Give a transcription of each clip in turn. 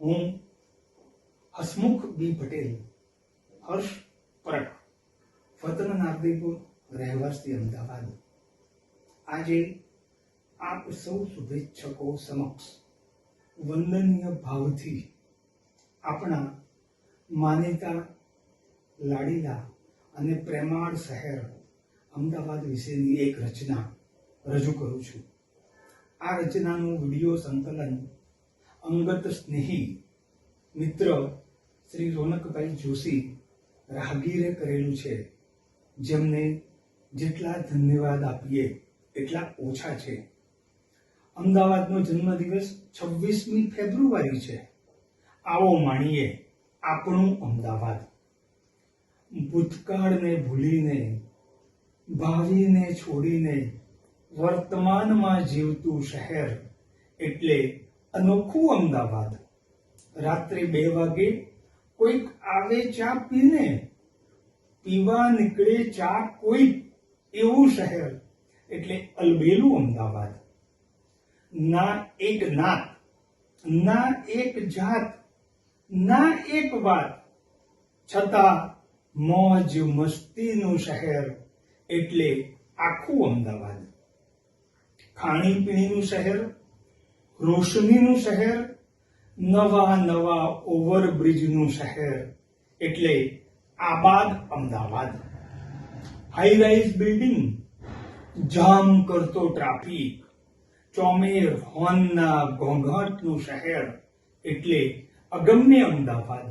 હું હસમુખ બી પટેલ હર્ષ પરટ વતન નાગરીપુર રહેવાસી અમદાવાદ આજે આપ સૌ શુભેચ્છકો સમક્ષ વંદનીય ભાવથી આપણા માનીતા લાડીલા અને પ્રેમાળ શહેર અમદાવાદ વિશેની એક રચના રજૂ કરું છું. આ રચનાનું વીડિયો સંકલન અંગત સ્નેહી, મિત્ર શ્રી રોનકભાઈ જોશી રાહગીરે કરેલું છે. જેમને જેટલા ધન્યવાદ આપીએ, એટલા ઓછા છે. અમદાવાદનો જન્મદિવસ છવ્વીસમી ફેબ્રુઆરી છે. આવો માણીએ આપણું અમદાવાદ. ભૂતકાળને ભૂલીને, ભાવિને છોડીને, વર્તમાનમાં જીવતું શહેર એટલે અનોખું અમદાવાદ રાત્રે બે વાગે કોઈક આવે ચા પીને. પીવા નીકળે ચા કોઈક એવું શહેર એટલે અલબેલું અમદાવાદ. ના એક નાત, ના એક જાત, ના એક વાત. છતાં મોજ મસ્તીનું શહેર એટલે આખું અમદાવાદ. ખાણીપીણીનું શહેર રોશનીનું શહેર, નવા નવા ઓવરબ્રિજનું શહેર, એટલે આબાદ Ahmedabad. High rise building jam કરતો ટ્રાફિક, ચોમેર હોર્નના ઘોંઘાટનું શહેર, એટલે અગમ્ય Ahmedabad.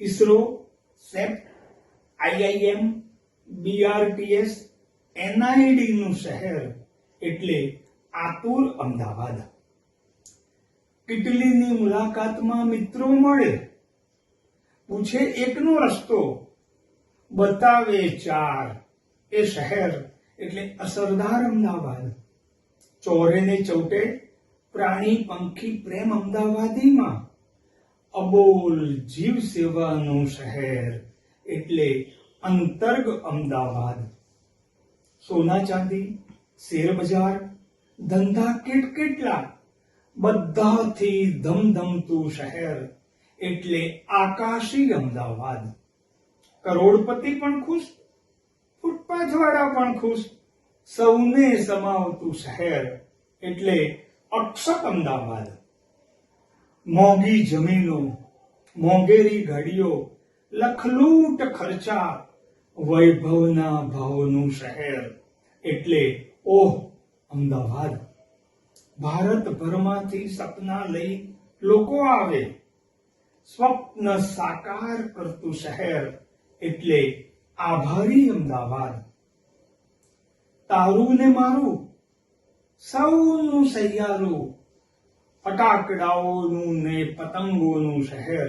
ISRO, shape IIM BRTS NID નું શહેર, એટલે આતુર અમદાવાદ. કેટલીની મુલાકાતમાં મિત્રો મળે. પૂછે એકનો રસ્તો. બતાવે ચાર. એ શહેર એટલે અસરદાર અમદાવાદ. ચોરે ને ચૌટે પ્રાણી, પંખી, પ્રેમ અમદાવાદીમાં. અબોલ જીવ સેવાનું શહેર એટલે અંતર્ગ અમદાવાદ. સોના ચાંદી શેર બજાર ધંધા કેટ કેટલા? બધાથી ધમધમતું શહેર એટલે આકાશી અમદાવાદ. કરોડપતિ પણ ખુશ ફૂટપાથ વાળા પણ ખુશ, સૌને સમાવતું શહેર એટલે અક્ષત અમદાવાદ. મોંઘી જમીનો, મોંઘેરી ગાડીઓ લખલૂટ ખર્ચા વૈભવના ભાવનું શહેર એટલે ઓહ, અમદાવાદ. ભારતભરમાંથી સપના લઈ લોકો આવે. સ્વપ્ન સાકાર કરતું શહેર એટલે આભારી અમદાવાદ. તારું ને મારું, સૌનું સૈયારું, ફટાકડાઓનું ને પતંગોનું શહેર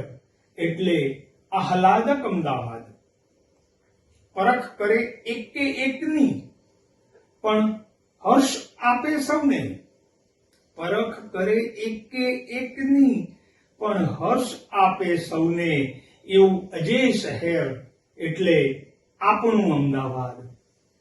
એટલે આહલાદક અમદાવાદ. પરખ કરે એકે એકની, પણ હર્ષ આપે સૌને. પરખ કરે એકે એકની, પણ હર્ષ આપે સૌને એવું અજય શહેર એટલે આપણું અમદાવાદ.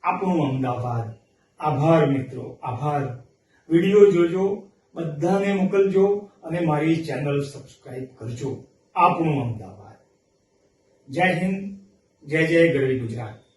આપણું અમદાવાદ. આભાર મિત્રો, આભાર. વીડિયો જોજો, બધાને મોકલજો અને મારી ચેનલ સબસ્ક્રાઇબ કરજો. આપણું અમદાવાદ. જય હિન્દ, જય જય ગરવી ગુજરાત.